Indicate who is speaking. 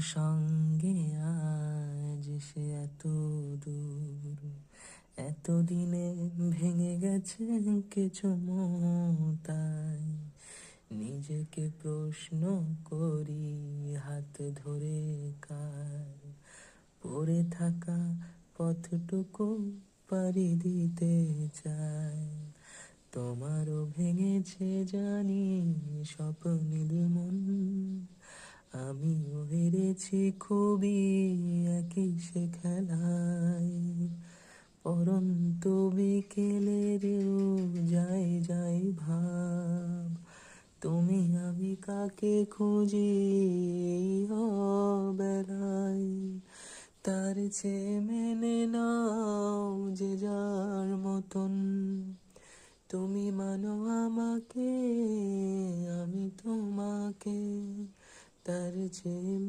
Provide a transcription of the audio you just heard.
Speaker 1: সঙ্গে আজ সে এত দূর, এতদিনে ভেঙে গেছে কিছু তাই নিজেকে প্রশ্ন করি, হাত ধরে কার? পড়ে থাকা পথটুকু পারি দিতে চাই। তোমারও ভেঙেছে জানি স্বপ্নের মন হেরেছি খুবই একই সে খেলায়। পরন্ত বিকেলেরও যাই যাই ভাব, তুমি আমি কাকে খুঁজি বেলায় তার চেয়ে মেনে নাও যে যার মতন, তুমি মানো আমাকে, আমি তোমাকে। তার চেয়ে